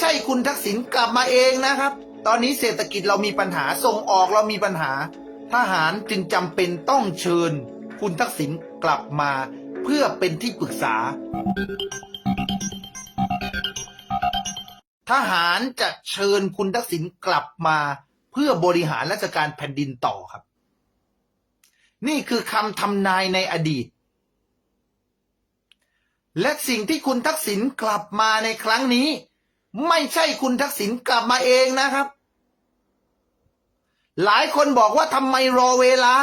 ใช่คุณทักษิณกลับมาเองนะครับ ตอนนี้เศรษฐกิจเรามีปัญหาส่งออกเรามีปัญหา ทหารจึงจำเป็นต้องเชิญ คุณทักษิณกลับมา เพื่อเป็นที่ปรึกษา ทหารจะเชิญคุณทักษิณกลับมา เพื่อบริหารราชการแผ่นดินต่อครับ นี่คือคำทำนายในอดีต และสิ่งที่คุณทักษิณกลับมาในครั้งนี้ ไม่ใช่คุณทักษิณกลับมาเองนะครับ หลายคนบอกว่าทำไมรอเวลา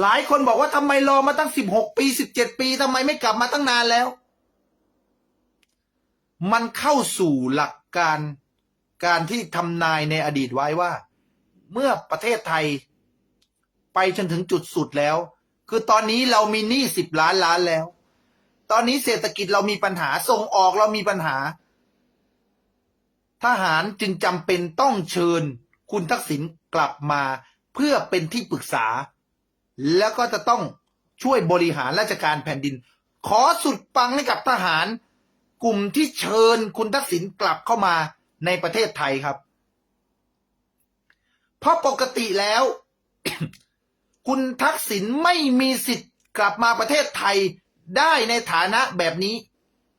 หลายคนบอกว่าทำไมรอมาตั้งสิบหกปีสิบเจ็ดปีทำไมไม่กลับมาตั้งนานแล้ว มันเข้าสู่หลักการการที่ทำนายในอดีตไว้ว่า เมื่อประเทศไทย ไปจนถึงจุดสุดแล้ว คือตอนนี้เรามีหนี้สิบล้านล้านแล้ว ตอนนี้เศรษฐกิจเรามีปัญหาส่งออกเรามีปัญหา ทหารจึงจำเป็นต้องเชิญ คุณทักษิณกลับมาเพื่อเป็นที่ปรึกษา แล้วก็จะต้องช่วยบริหารราชการแผ่นดิน ขอสุดปังให้กับทหาร กลุ่มที่เชิญคุณทักษิณกลับเข้ามาในประเทศไทยครับ เพราะปกติแล้ว คุณทักษิณไม่มีสิทธิ์กลับมาประเทศไทย ได้ในฐานะแบบนี้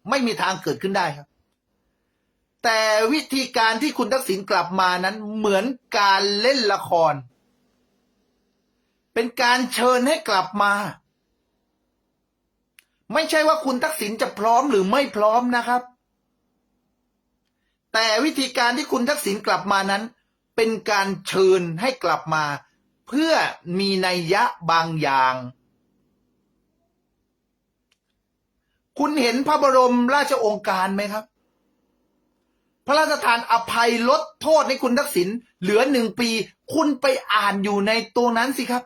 ไม่มีทางเกิดขึ้นได้ครับ แต่วิธีการที่คุณทักษิณกลับมานั้นเหมือนการเล่นละคร เป็นการเชิญให้กลับมา ไม่ใช่ว่าคุณทักษิณจะพร้อมหรือไม่พร้อมนะครับ แต่วิธีการที่คุณทักษิณกลับมานั้น เป็นการเชิญให้กลับมา เพื่อมีนัยยะบางอย่าง คุณเห็นพระบรมราชองค์การไหมครับ พระราชทานอภัยลดโทษให้คุณทักษิณเหลือหนึ่งปี คุณไปอ่านอยู่ในตัวนั้นสิครับ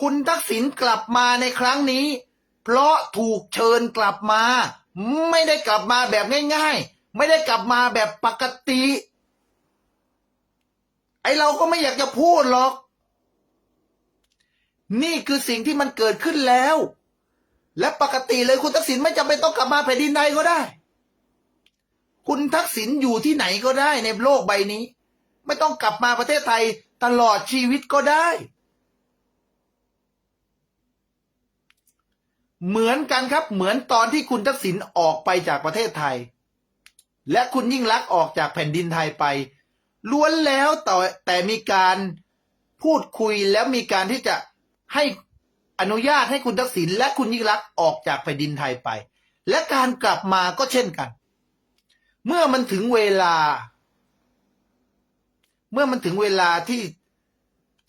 คุณทักษิณกลับมาในครั้งนี้ เพราะถูกเชิญกลับมา ไม่ได้กลับมาแบบง่าย ๆ ไม่ได้กลับมาแบบปกติ ไอเราก็ไม่อยากจะพูดหรอก นี่คือสิ่งที่มันเกิดขึ้นแล้ว และปกติเลยคุณทักษิณไม่จำเป็นต้องกลับมาแผ่นดินใดก็ได้ คุณทักษิณอยู่ที่ไหนก็ได้ในโลกใบนี้ ไม่ต้องกลับมาประเทศไทยตลอดชีวิตก็ได้ เหมือนกันครับ เหมือนตอนที่คุณทักษิณออกไปจากประเทศไทย และคุณยิ่งลักษณ์ออกจากแผ่นดินไทยไป ล้วนแล้วแต่แต่มีการพูดคุยแล้วมีการที่จะให้ อนุญาตให้คุณทักษิณและคุณยิ่งลักออกจากแผ่นดินไทยไป และการกลับมาก็เช่นกัน เมื่อมันถึงเวลา เมื่อมันถึงเวลาที่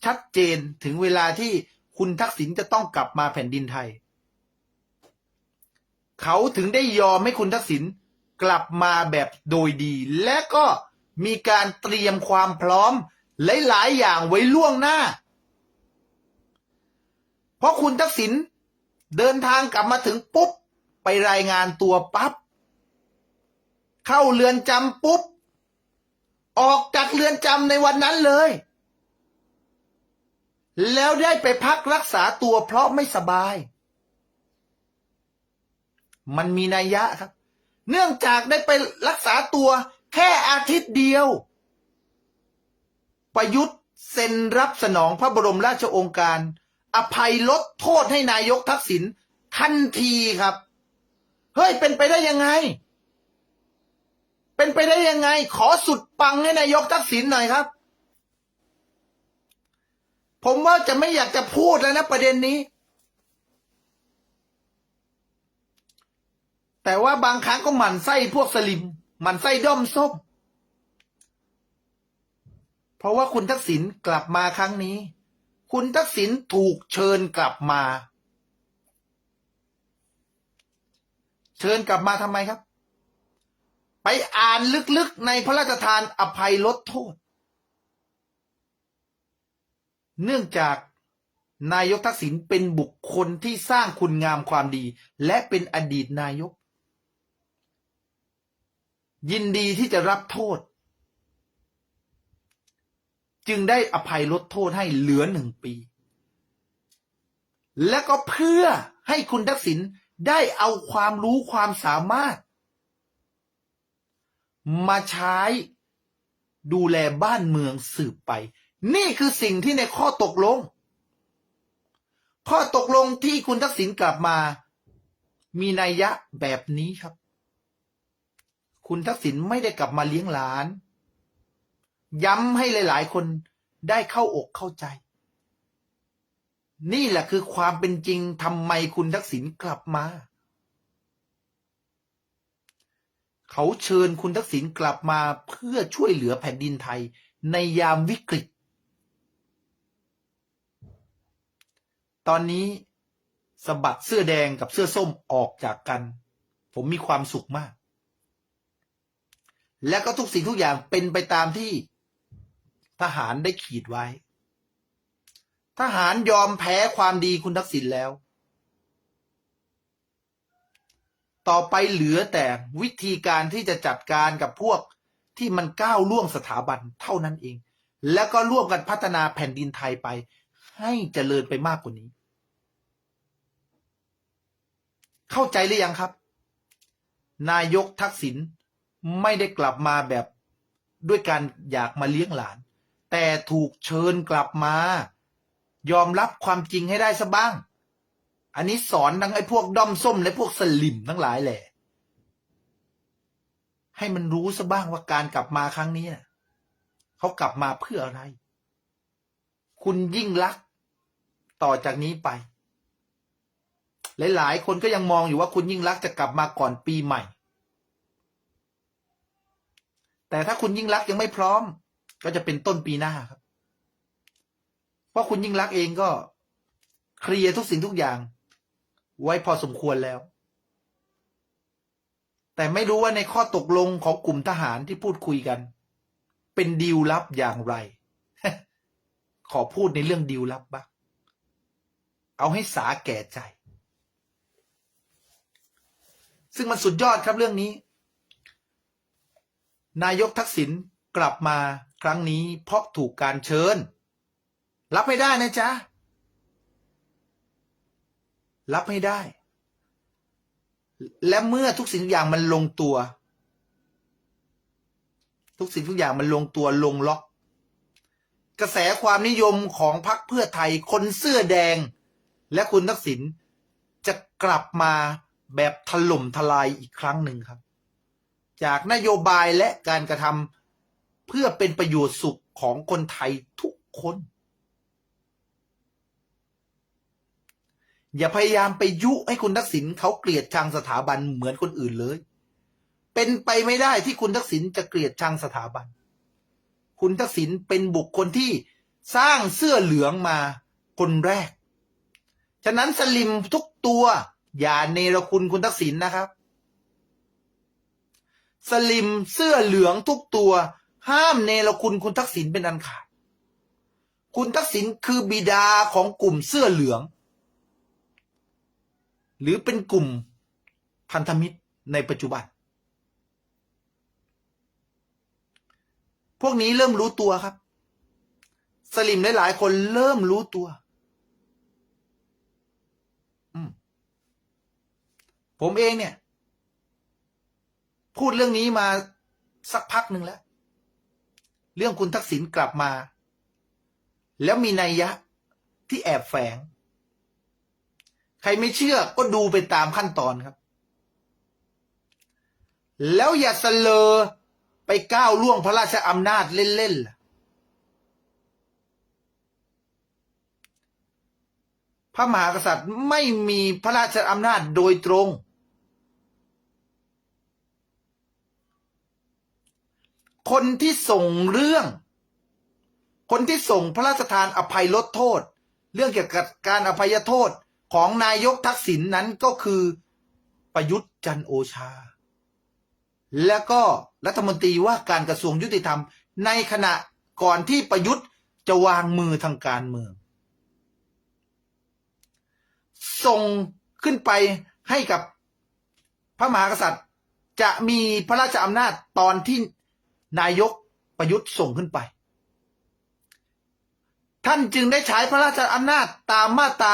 ชัดเจนถึงเวลาที่คุณทักษิณจะต้องกลับมาแผ่นดินไทย เขาถึงได้ยอมให้คุณทักษิณกลับมาแบบโดยดี และก็มีการเตรียมความพร้อมหลาย ๆ อย่างไว้ล่วงหน้า เพราะคุณทักษิณเดินทางกลับมาถึงปุ๊บ ไปรายงานตัวปั๊บเข้าเรือนจำปุ๊บ ออกจากเรือนจำในวันนั้นเลย แล้วได้ไปพักรักษาตัวเพราะไม่สบาย มันมีนัยยะครับ เนื่องจากได้ไปรักษาตัวแค่อาทิตย์เดียว ประยุทธ์เซ็นรับสนองพระบรมราชโองการ อภัยลดโทษให้นายกทักษิณทันทีครับ เฮ้ย เป็นไปได้ยังไง เป็นไปได้ยังไง ขอสุดปังให้นายกทักษิณหน่อยครับ ผมว่าจะไม่อยากจะพูดแล้วนะประเด็นนี้ แต่ว่าบางครั้งก็หมั่นไส้พวกสลิม หมั่นไส้ด้อมส้ม เพราะว่าคุณทักษิณกลับมาครั้งนี้ คุณทักษิณถูกเชิญกลับมา เชิญกลับมาทำไมครับ ไปอ่านลึกๆในพระราชทานอภัยลดโทษ เนื่องจากนายกทักษิณเป็นบุคคลที่สร้างคุณงามความดี และเป็นอดีตนายก ยินดีที่จะรับโทษ จึงได้อภัยลดโทษให้เหลือหนึ่งปี และก็เพื่อให้คุณทักษิณได้เอาความรู้ความสามารถ มาใช้ดูแลบ้านเมืองสืบไป นี่คือสิ่งที่ในข้อตกลง ข้อตกลงที่คุณทักษิณกลับมา มีนัยยะแบบนี้ครับ คุณทักษิณไม่ได้กลับมาเลี้ยงหลาน ย้ำให้หลาย ๆ คนได้เข้าอกเข้าใจ นี่แหละคือความเป็นจริงทำไมคุณทักษิณกลับมา เขาเชิญคุณทักษิณกลับมาเพื่อช่วยเหลือแผ่นดินไทยในยามวิกฤต ตอนนี้สบัดเสื้อแดงกับเสื้อส้มออกจากกัน ผมมีความสุขมาก และก็ทุกสิ่งทุกอย่างเป็นไปตามที่ ทหารได้ขีดไว้ ทหารยอมแพ้ความดีคุณทักษิณแล้ว ต่อไปเหลือแต่วิธีการที่จะจัดการกับพวกที่มันก้าวล่วงสถาบันเท่านั้นเอง แล้วก็ร่วมกันพัฒนาแผ่นดินไทยไป ให้เจริญไปมากกว่านี้ เข้าใจหรือยังครับ นายกทักษิณไม่ได้กลับมาแบบด้วยการอยากมาเลี้ยงหลาน แต่ถูกเชิญกลับมา ยอมรับความจริงให้ได้ซะบ้าง อันนี้สอนทั้งไอ้พวกด้อมส้มและพวกสลิมทั้งหลายแหละ ให้มันรู้ซะบ้างว่าการกลับมาครั้งนี้เขากลับมาเพื่ออะไร คุณยิ่งรัก ต่อจากนี้ไป หลายๆคนก็ยังมองอยู่ว่าคุณยิ่งรักจะกลับมาก่อนปีใหม่ แต่ถ้าคุณยิ่งรักยังไม่พร้อม ก็จะเป็นต้นปีหน้าครับ เพราะคุณยิ่งรักเองก็เคลียร์ทุกสิ่งทุกอย่าง ไว้พอสมควรแล้ว แต่ไม่รู้ว่าในข้อตกลงของกลุ่มทหารที่พูดคุยกัน เป็นดีลลับอย่างไร ขอพูดในเรื่องดีลลับบ้างเอาให้สาแก่ใจ ซึ่งมันสุดยอดครับเรื่องนี้ นายกทักษิณกลับมา ครั้งนี้เพราะถูกการเชิญ รับไม่ได้นะจ๊ะ รับไม่ได้ และเมื่อทุกสิ่งทุกอย่างมันลงตัว ทุกสิ่งทุกอย่างมันลงตัวลงล็อก กระแสความนิยมของพรรคเพื่อไทยคนเสื้อแดง และคุณทักษิณจะกลับมาแบบถล่มทลายอีกครั้งหนึ่งครับ จากนโยบายและการกระทำ เพื่อเป็นประโยชน์สุขของคนไทยทุกคน อย่าพยายามไปยุให้คุณทักษิณเขาเกลียดชังสถาบันเหมือนคนอื่นเลย เป็นไปไม่ได้ที่คุณทักษิณจะเกลียดชังสถาบัน คุณทักษิณเป็นบุคคลที่สร้างเสื้อเหลืองมาคนแรก ฉะนั้นสลิมทุกตัว อย่าเนรคุณคุณทักษิณนะครับ สลิมเสื้อเหลืองทุกตัว ห้ามเนรคุณคุณทักษิณเป็นอันขาด คุณทักษิณคือบิดาของกลุ่มเสื้อเหลือง หรือเป็นกลุ่มพันธมิตรในปัจจุบัน พวกนี้เริ่มรู้ตัวครับ สลิมหลาย ๆ คนเริ่มรู้ตัวผมเองเนี่ย พูดเรื่องนี้มาสักพักหนึ่งแล้ว เรื่องคุณทักษิณกลับมา แล้วมีนัยยะที่แอบแฝง ใครไม่เชื่อก็ดูไปตามขั้นตอนครับ แล้วอย่าเสลอไปก้าวล่วงพระราชอำนาจเล่นๆล่ะพระมหากษัตริย์ไม่มีพระราชอำนาจโดยตรง คนที่ส่งเรื่อง คนที่ส่งพระราชทานอภัยลดโทษ เรื่องเกี่ยวกับการอภัยโทษของนายกทักษิณนนั้นก็คือประยุทธ์จันโอชา และก็รัฐมนตรีว่าการกระทรวงยุติธรรม ในขณะก่อนที่ประยุทธ์จะวางมือทางการเมือง ส่งขึ้นไปให้กับพระมหากษัตริย์จะมีพระราชอำนาจตอนที่ นายกประยุทธ์ส่งขึ้นไป ท่านจึงได้ใช้พระราชอำนาจตามมาตรา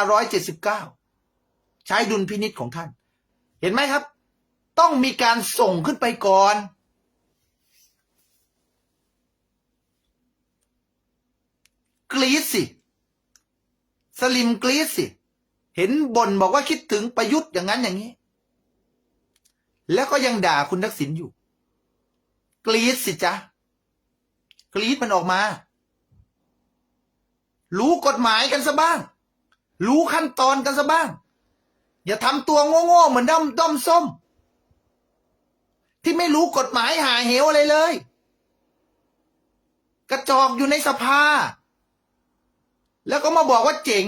179 ใช้ดุลพินิษของท่าน เห็นไหมครับ ต้องมีการส่งขึ้นไปก่อน กรีดสิ สลิมกรีดสิ เห็นบ่นบอกว่าคิดถึงประยุทธ์อย่างนั้นอย่างนี้ แล้วก็ยังด่าคุณทักษิณอยู่ กรีดสิจ๊ะกรีดมันออกมา รู้กฎหมายกันซะบ้าง รู้ขั้นตอนกันซะบ้าง อย่าทำตัวโง่ๆเหมือนด้อมด้อมส้ม ที่ไม่รู้กฎหมายหาเหวอะไรเลย กระจอกอยู่ในสภา แล้วก็มาบอกว่าเจ๋ง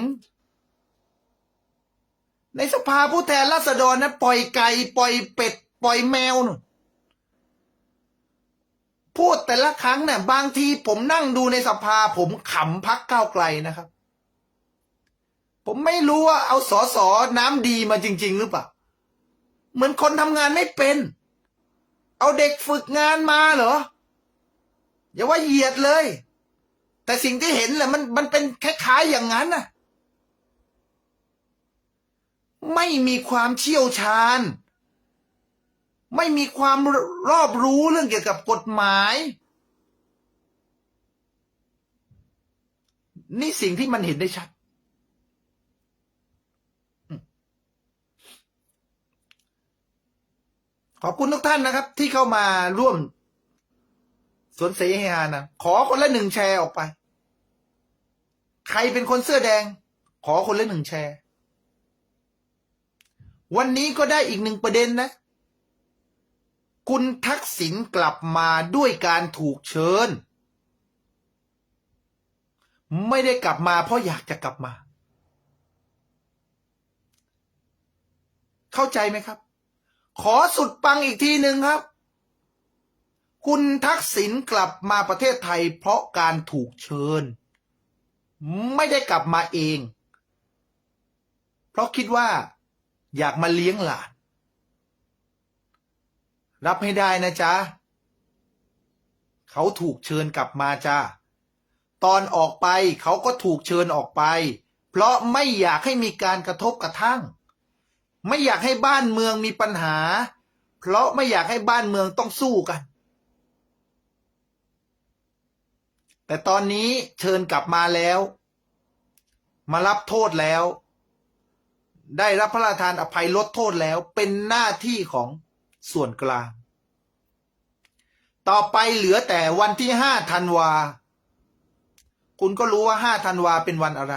ในสภาผู้แทนราษฎรนะปล่อยไก่ ปล่อยเป็ด ปล่อยแมวนู่น พูดแต่ละครั้งเนี่ยบางทีผมนั่งดูในสภา ผมขำพักก้าวไกลนะครับ ผมไม่รู้ว่าเอาสอสอน้ำดีมาจริง ๆ หรือเปล่า เหมือนคนทำงานไม่เป็น เอาเด็กฝึกงานมาเหรอ อย่าว่าเหยียดเลย แต่สิ่งที่เห็นแหละมันมันเป็นคล้ายๆอย่างนั้นน่ะ ไม่มีความเชี่ยวชาญ ไม่มีความรอบรู้เรื่องเกี่ยวกับกฎหมาย นี่สิ่งที่มันเห็นได้ชัด ขอบคุณทุกท่านนะครับ ที่เข้ามาร่วม สวนเสฮฮานะ ขอคนละหนึ่งแชร์ออกไป ใครเป็นคนเสื้อแดง ขอคนละหนึ่งแชร์ วันนี้ก็ได้อีกหนึ่งประเด็นนะ คุณทักษิณกลับมาด้วยการถูกเชิญ ไม่ได้กลับมาเพราะอยากจะกลับมา เข้าใจไหมครับ ขอสุดปังอีกทีหนึ่งครับ คุณทักษิณกลับมาประเทศไทยเพราะการถูกเชิญ ไม่ได้กลับมาเอง เพราะคิดว่าอยากมาเลี้ยงหลาน รับให้ได้นะจ๊ะเขาถูกเชิญกลับมาจ้าตอนออกไปเขาก็ถูกเชิญออกไป เพราะไม่อยากให้มีการกระทบกระทั่ง ไม่อยากให้บ้านเมืองมีปัญหา เพราะไม่อยากให้บ้านเมืองต้องสู้กัน แต่ตอนนี้เชิญกลับมาแล้ว มารับโทษแล้ว ได้รับพระราชทานอภัยลดโทษแล้วเป็นหน้าที่ของ ส่วนกลาง ต่อไปเหลือแต่วันที่ห้าธันวา คุณก็รู้ว่าห้าธันวาเป็นวันอะไร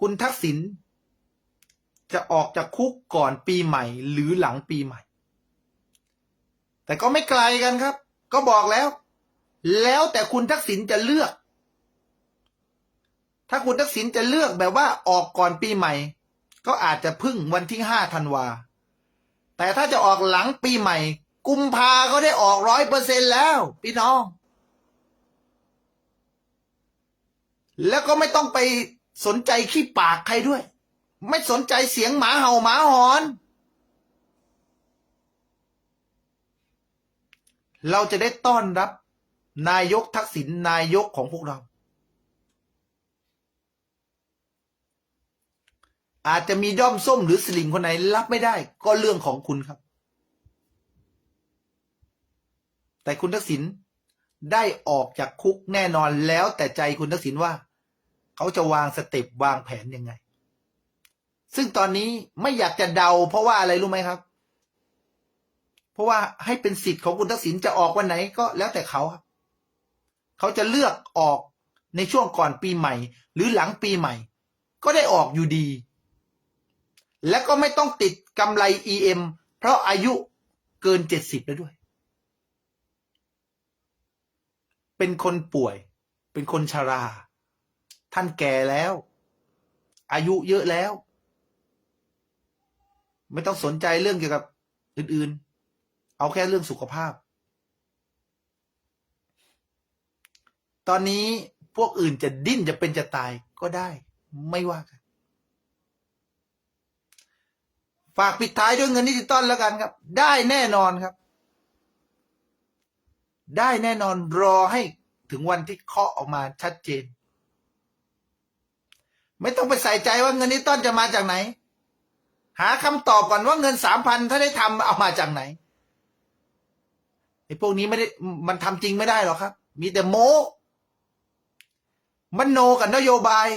คุณทักษิณจะออกจากคุกก่อนปีใหม่ หรือหลังปีใหม่ แต่ก็ไม่ไกลกันครับ ก็บอกแล้ว แล้วแต่คุณทักษิณจะเลือก ถ้าคุณทักษิณจะเลือกแบบว่าออกก่อนปีใหม่ ก็อาจจะพึ่งวันที่ห้าธันวา แต่ถ้าจะออกหลังปีใหม่ กุมภาก็ได้ออกร้อยเปอร์เซ็นแล้ว พี่น้อง แล้วก็ไม่ต้องไปสนใจขี้ปากใครด้วย ไม่สนใจเสียงหมาเห่าหมาหอน เราจะได้ต้อนรับ นายกทักษิณนายกของพวกเรา อาจจะมีด้อมส้มหรือสลิมคนไหนรับไม่ได้ ก็เรื่องของคุณครับ แต่คุณทักษิณได้ออกจากคุกแน่นอนแล้วแต่ใจคุณทักษิณว่า เขาจะวางสเต็ปวางแผนยังไง ซึ่งตอนนี้ไม่อยากจะเดา เพราะว่าอะไรรู้ไหมครับ เพราะว่าให้เป็นสิทธิ์ของคุณทักษิณจะออกวันไหนก็แล้วแต่เขาครับ เขาจะเลือกออกในช่วงก่อนปีใหม่ หรือหลังปีใหม่ ก็ได้ออกอยู่ดี และก็ไม่ต้องติดกำไร EM เพราะอายุเกินเจ็ดสิบแล้วด้วย เป็นคนป่วย เป็นคนชรา ท่านแก่แล้ว อายุเยอะแล้ว ไม่ต้องสนใจเรื่องเกี่ยวกับอื่นๆ เอาแค่เรื่องสุขภาพ ตอนนี้พวกอื่นจะดิ้นจะเป็นจะตายก็ได้ ไม่ว่ากัน ฝากปิดท้ายด้วยเงินดิจิตอลแล้วกันครับ ได้แน่นอนครับ ได้แน่นอนรอให้ถึงวันที่เคาะออกมาชัดเจน ไม่ต้องไปใส่ใจว่าเงินดิจิตอลจะมาจากไหน หาคำตอบก่อนว่าเงินสามพันถ้าได้ทำเอามาจากไหนไอ้พวกนี้ไม่ได้มันทำจริงไม่ได้หรอกครับ มีแต่โม้มโนกับนโยบาย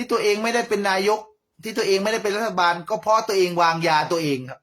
ที่ตัวเองไม่ได้เป็นนายก ที่ตัวเองไม่ได้เป็นรัฐบาล ก็เพราะตัวเองวางยาตัวเองครับ